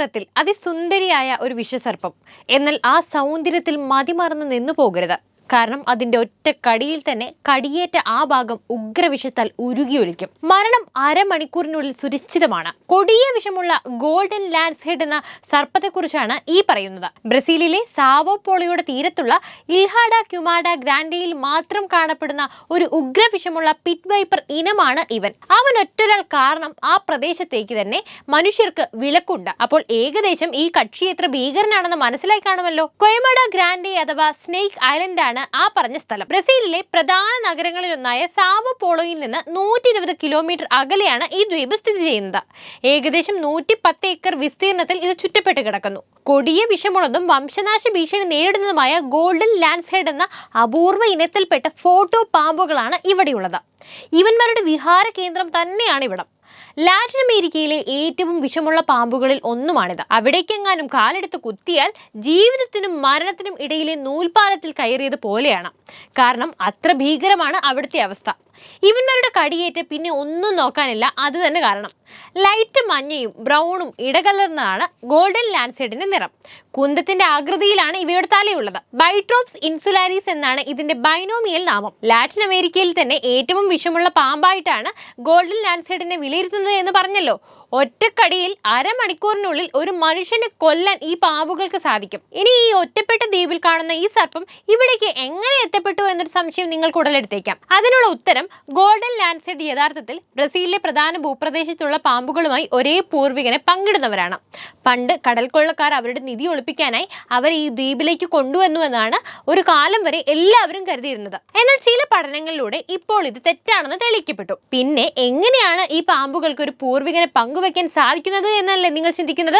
നിറത്തിൽ അതിസുന്ദരിയായ ഒരു വിഷസർപ്പം. എന്നാൽ ആ സൗന്ദര്യത്തിൽ മതിമറന്ന് നിന്നു പോകരുത് കാരണം അതിന്റെ ഒറ്റ കടിയിൽ തന്നെ കടിയേറ്റ ആ ഭാഗം ഉഗ്രവിഷത്താൽ ഉരുകിയൊലിക്കും മരണം അരമണിക്കൂറിനുള്ളിൽ സുരക്ഷിതമാണ്. കൊടിയ വിഷമുള്ള ഗോൾഡൻ ലാൻഡ് ഹെഡ് എന്ന സർപ്പത്തെക്കുറിച്ചാണ് ഈ പറയുന്നത്. ബ്രസീലിലെ സാവോ പോളിയുടെ തീരത്തുള്ള ഇൽഹാഡ ക്യുമാഡ ഗ്രാൻഡയിൽ മാത്രം കാണപ്പെടുന്ന ഒരു ഉഗ്രവിഷമുള്ള പിറ്റ് വൈപ്പർ ഇനമാണ് ഇവൻ. അവൻ ഒറ്റൊരാൾ കാരണം ആ പ്രദേശത്തേക്ക് തന്നെ മനുഷ്യർക്ക് വിലക്കുണ്ട്. അപ്പോൾ ഏകദേശം ഈ കക്ഷി എത്ര ഭീകരനാണെന്ന് മനസ്സിലായി കാണുമല്ലോ? കൊയമഡ ഗ്രാൻഡെ അഥവാ സ്നേക്ക് ഐലൻഡ് ആണ് ആ പറഞ്ഞ സ്ഥലം. ബ്രസീലിലെ പ്രധാന നഗരങ്ങളിലൊന്നായ സാവോ പോളോയിൽ നിന്ന് നൂറ്റി ഇരുപത് കിലോമീറ്റർ അകലെയാണ് ഈ ദ്വീപ് സ്ഥിതി ചെയ്യുന്നത്. ഏകദേശം നൂറ്റി പത്ത് ഏക്കർ വിസ്തീർണത്തിൽ ഇത് ചുറ്റപ്പെട്ട് കിടക്കുന്നു. കൊടിയ വിഷമുള്ളതും വംശനാശ ഭീഷണി നേരിടുന്നതുമായ ഗോൾഡൻ ലാൻഡ്സ്ഹെഡ് എന്ന അപൂർവ ഇനത്തിൽപ്പെട്ട ഫോട്ടോ പാമ്പുകളാണ് ഇവിടെയുള്ളത്. ഇവന്മാരുടെ വിഹാര കേന്ദ്രം തന്നെയാണ് ഇവിടം. ലാറ്റിൻ അമേരിക്കയിലെ ഏറ്റവും വിഷമുള്ള പാമ്പുകളിൽ ഒന്നുമാണിത്. അവിടേക്കെങ്ങാനും കാലെടുത്ത് കുത്തിയാൽ ജീവിതത്തിനും മരണത്തിനും ഇടയിലെ നൂൽപാലത്തിൽ കയറിയത് പോലെയാണ്. കാരണം അത്ര ഭീകരമാണ് അവിടുത്തെ അവസ്ഥ. ഇവന്മാരുടെ കടിയേറ്റ് പിന്നെ ഒന്നും നോക്കാനില്ല അത് തന്നെ കാരണം. ലൈറ്റ് മഞ്ഞയും ബ്രൗണും ഇടകലർന്നതാണ് ഗോൾഡൻ ലാൻഡ്സൈഡിന്റെ നിറം. കുന്തത്തിന്റെ ആകൃതിയിലാണ് ഇവയുടെ തലയുള്ളത്. ബൈട്രോപ്സ് ഇൻസുലാരീസ് എന്നാണ് ഇതിന്റെ ബൈനോമിയൽ നാമം. ലാറ്റിൻ അമേരിക്കയിൽ തന്നെ ഏറ്റവും വിഷമുള്ള പാമ്പായിട്ടാണ് ഗോൾഡൻ ലാൻഡ്സൈഡിനെ വിലയിരുത്തുന്നത് എന്ന് പറഞ്ഞല്ലോ. ഒറ്റക്കടിയിൽ അരമണിക്കൂറിനുള്ളിൽ ഒരു മനുഷ്യനെ കൊല്ലാൻ ഈ പാമ്പുകൾക്ക് സാധിക്കും. ഇനി ഈ ഒറ്റപ്പെട്ട ദ്വീപിൽ കാണുന്ന ഈ സർപ്പം ഇവിടേക്ക് എങ്ങനെ എത്തപ്പെട്ടു എന്നൊരു സംശയം നിങ്ങൾക്ക് ഉടലെടുത്തേക്കാം. അതിനുള്ള ഉത്തരം ഗോൾഡൻ ലാൻഡ്സെഡ് യഥാർത്ഥത്തിൽ ബ്രസീലിലെ പ്രധാന ഭൂപ്രദേശത്തുള്ള പാമ്പുകളുമായി ഒരേ പൂർവികനെ പങ്കിടുന്നവരാണ്. പണ്ട് കടൽക്കൊള്ളക്കാർ അവരുടെ നിധി ഒളിപ്പിക്കാനായി അവർ ഈ ദ്വീപിലേക്ക് കൊണ്ടുവന്നു എന്നാണ് ഒരു കാലം വരെ എല്ലാവരും കരുതിയിരുന്നത്. എന്നാൽ ചില പഠനങ്ങളിലൂടെ ഇപ്പോൾ ഇത് തെറ്റാണെന്ന് തെളിയിക്കപ്പെട്ടു. പിന്നെ എങ്ങനെയാണ് ഈ പാമ്പുകൾക്ക് ഒരു പൂർവികനെ പങ്കുവെക്കാൻ സാധിക്കുന്നത് എന്നല്ലേ നിങ്ങൾ ചിന്തിക്കുന്നത്?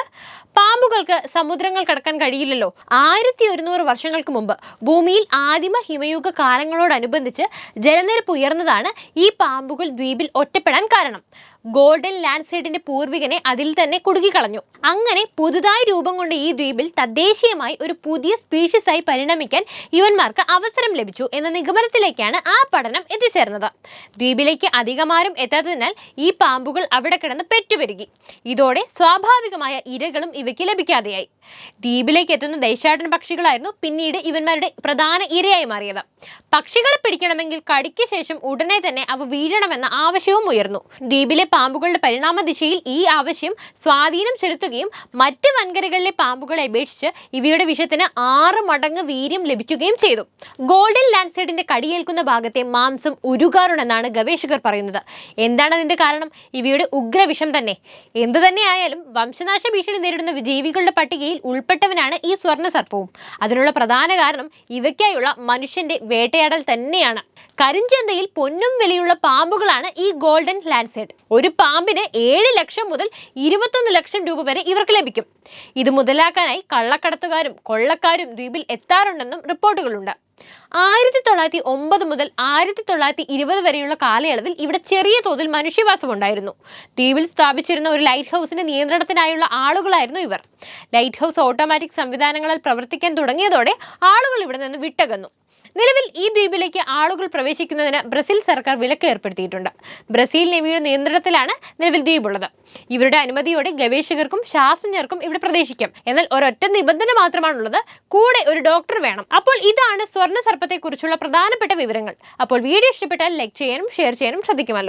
പാമ്പുകൾക്ക് സമുദ്രങ്ങൾ കടക്കാൻ കഴിയില്ലല്ലോ. ആയിരത്തി ഒരുന്നൂറ് വർഷങ്ങൾക്ക് മുമ്പ് ഭൂമിയിൽ ആദിമ ഹിമയുഗ കാലങ്ങളോടനുബന്ധിച്ച് ജലനിരപ്പ് ഉയർന്നതാണ് ഈ പാമ്പുകൾ ദ്വീപിൽ ഒറ്റപ്പെടാൻ കാരണം. ഗോൾഡൻ ലാൻഡ്സൈഡിന്റെ പൂർവികനെ അതിൽ തന്നെ കുടുക്കിക്കളഞ്ഞു. അങ്ങനെ പുതുതായി രൂപം കൊണ്ട ഈ ദ്വീപിൽ തദ്ദേശീയമായി ഒരു പുതിയ സ്പീഷീസായി പരിണമിക്കാൻ ഇവന്മാർക്ക് അവസരം ലഭിച്ചു എന്ന നിഗമനത്തിലേക്കാണ് ആ പഠനം എത്തിച്ചേർന്നത്. ദ്വീപിലേക്ക് അധികമാരും എത്താത്തതിനാൽ ഈ പാമ്പുകൾ അവിടെ കിടന്ന് പെറ്റുപെരുകി. ഇതോടെ സ്വാഭാവികമായ ഇരകളും ഇവയ്ക്ക് ലഭിക്കാതെയായി. ദ്വീപിലേക്ക് എത്തുന്ന ദേശാടന പക്ഷികളായിരുന്നു പിന്നീട് ഇവന്മാരുടെ പ്രധാന ഇരയായി മാറിയത്. പക്ഷികളെ പിടിക്കണമെങ്കിൽ കടിക്ക് ശേഷം ഉടനെ തന്നെ അവ വീഴണമെന്ന ആവശ്യവും ഉയർന്നു. ദ്വീപിലെ പാമ്പുകളുടെ പരിണാമ ദിശയിൽ ഈ ആവശ്യം സ്വാധീനം ചെലുത്തുകയും മറ്റ് വൻകരകളിലെ പാമ്പുകളെ അപേക്ഷിച്ച് ഇവയുടെ വിഷത്തിന് ആറ് മടങ്ങ് വീര്യം ലഭിക്കുകയും ചെയ്തു. ഗോൾഡൻ ലാൻഡ്സൈഡിന്റെ കടിയേൽക്കുന്ന ഭാഗത്തെ മാംസം ഉരുകാറുണ്ടെന്നാണ് ഗവേഷകർ പറയുന്നത്. എന്താണ് അതിന്റെ കാരണം? ഇവയുടെ ഉഗ്രവിഷം തന്നെ. എന്തു തന്നെയായാലും വംശനാശ ഭീഷണി നേരിടുന്ന ജീവികളുടെ പട്ടികയിൽ ഉൾപ്പെട്ടവനാണ് ഈ സ്വർണ സർപ്പവും അതിനുള്ള പ്രധാന കാരണം ഇവയ്ക്കായുള്ള മനുഷ്യന്റെ വേട്ടയാടൽ തന്നെയാണ്. കരിഞ്ചന്തയിൽ പൊന്നും വിലയുള്ള പാമ്പുകളാണ് ഈ ഗോൾഡൻ ലാൻഡ്സെറ്റ് ഒരു പാമ്പിന് ഏഴ് ലക്ഷം മുതൽ ഇരുപത്തൊന്ന് ലക്ഷം രൂപ വരെ ഇവർക്ക് ലഭിക്കും. ഇത് മുതലാക്കാനായി കള്ളക്കടത്തുകാരും കൊള്ളക്കാരും ദ്വീപിൽ എത്താറുണ്ടെന്നും റിപ്പോർട്ടുകളുണ്ട്. ആയിരത്തി തൊള്ളായിരത്തി ഒമ്പത് മുതൽ ആയിരത്തി തൊള്ളായിരത്തി ഇരുപത് വരെയുള്ള കാലയളവിൽ ഇവിടെ ചെറിയ തോതിൽ മനുഷ്യവാസം ഉണ്ടായിരുന്നു. ദ്വീപിൽ സ്ഥാപിച്ചിരുന്ന ഒരു ലൈറ്റ് ഹൗസിന്റെ നിയന്ത്രണത്തിനായുള്ള ആളുകളായിരുന്നു ഇവർ. ലൈറ്റ് ഹൗസ് ഓട്ടോമാറ്റിക് സംവിധാനങ്ങളാൽ പ്രവർത്തിക്കാൻ തുടങ്ങിയതോടെ ആളുകൾ ഇവിടെ നിന്ന് വിട്ടകന്നു. നിലവിൽ ഈ ദ്വീപിലേക്ക് ആളുകൾ പ്രവേശിക്കുന്നതിന് ബ്രസീൽ സർക്കാർ വിലക്ക് ഏർപ്പെടുത്തിയിട്ടുണ്ട്. ബ്രസീൽ നേവിയുടെ നിയന്ത്രണത്തിലാണ് നിലവിൽ ദ്വീപുള്ളത്. ഇവരുടെ അനുമതിയോടെ ഗവേഷകർക്കും ശാസ്ത്രജ്ഞർക്കും ഇവിടെ പ്രവേശിക്കാം എന്നാൽ ഒരൊറ്റ നിബന്ധന മാത്രമാണുള്ളത്. കൂടെ ഒരു ഡോക്ടർ വേണം. അപ്പോൾ ഇതാണ് സ്വർണ സർപ്പത്തെക്കുറിച്ചുള്ള പ്രധാനപ്പെട്ട വിവരങ്ങൾ. അപ്പോൾ വീഡിയോ ഇഷ്ടപ്പെട്ടാൽ ലൈക്ക് ചെയ്യാനും ഷെയർ ചെയ്യാനും ശ്രദ്ധിക്കുമല്ലോ.